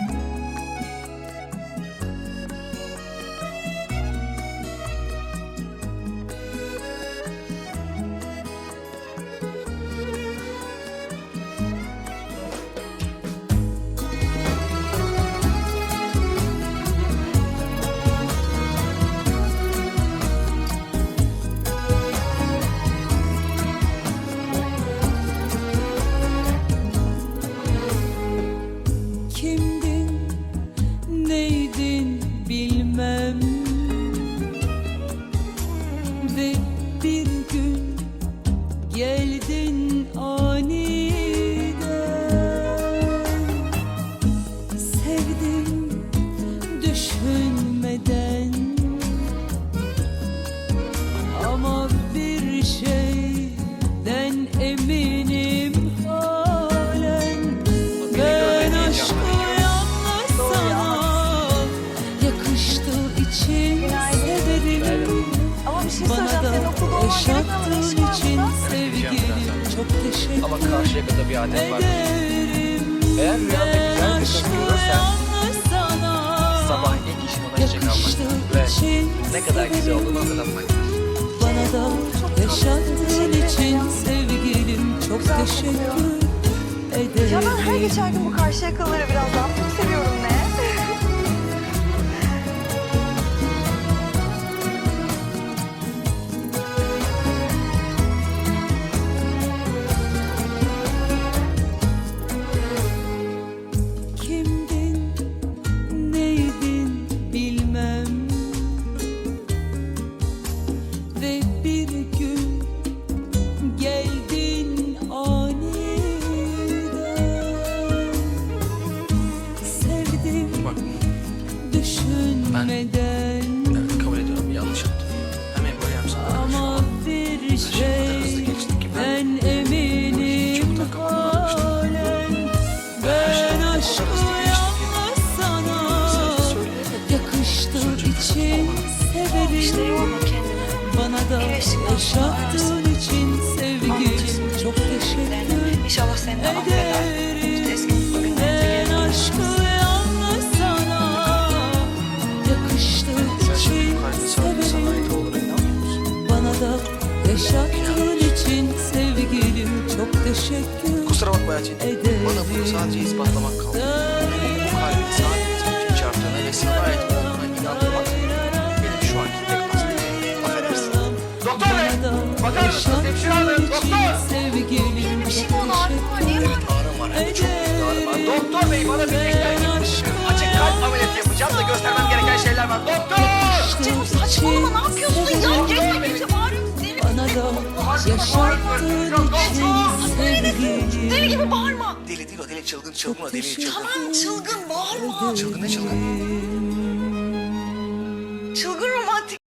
Bye. Ve bir gün geldin aniden. Sevdim düşünmeden. Ama bir şeyden eminim yaşattığın için sevgilim çok teşekkür Ama karşıya kadar bir adet var. ederim Eğer rüyanda güzel bir kız görürsen sabah ilk işin ona çiçek almak ve ne kadar güzel olduğunu hatırlatmak. Bana da yaşattığın için sevgilim çok teşekkür ederim. Ya ben her geçen gün bu karşı yakaları biraz daha çok seviyorum evet, kabul ediyorum. Yanlış yaptım. Hem böyle hem sana Ama bir şey kadar hızlı şey geçti ki ben ben eminim. halen o Ben aşkı yalnız sana sadece söyleyemedim. yakıştığı için İşte severim. Yorma kendini. Bana da yaşattığın için sevgilim çok teşekkür İnşallah seni de affeder. Yaşattığın için sevgilim çok teşekkür Kusura bakma Elçin. Bana bunu sadece ispatlamak kaldı. Bu kalbin sadece için çarptığına ve sana ait olduğuna inandırmak benim şu anki tek vazifem. Affedersin. Doktor bey! Bakar mısınız? Hemşire hanım! Doktor! Sevgilim Deli, yaşattığın için deli sevgilim gibi bağırma. Deli değil o deli çılgın çılgın o deli çılgın. Tamam çılgın bağırma. Çılgın ne çılgın?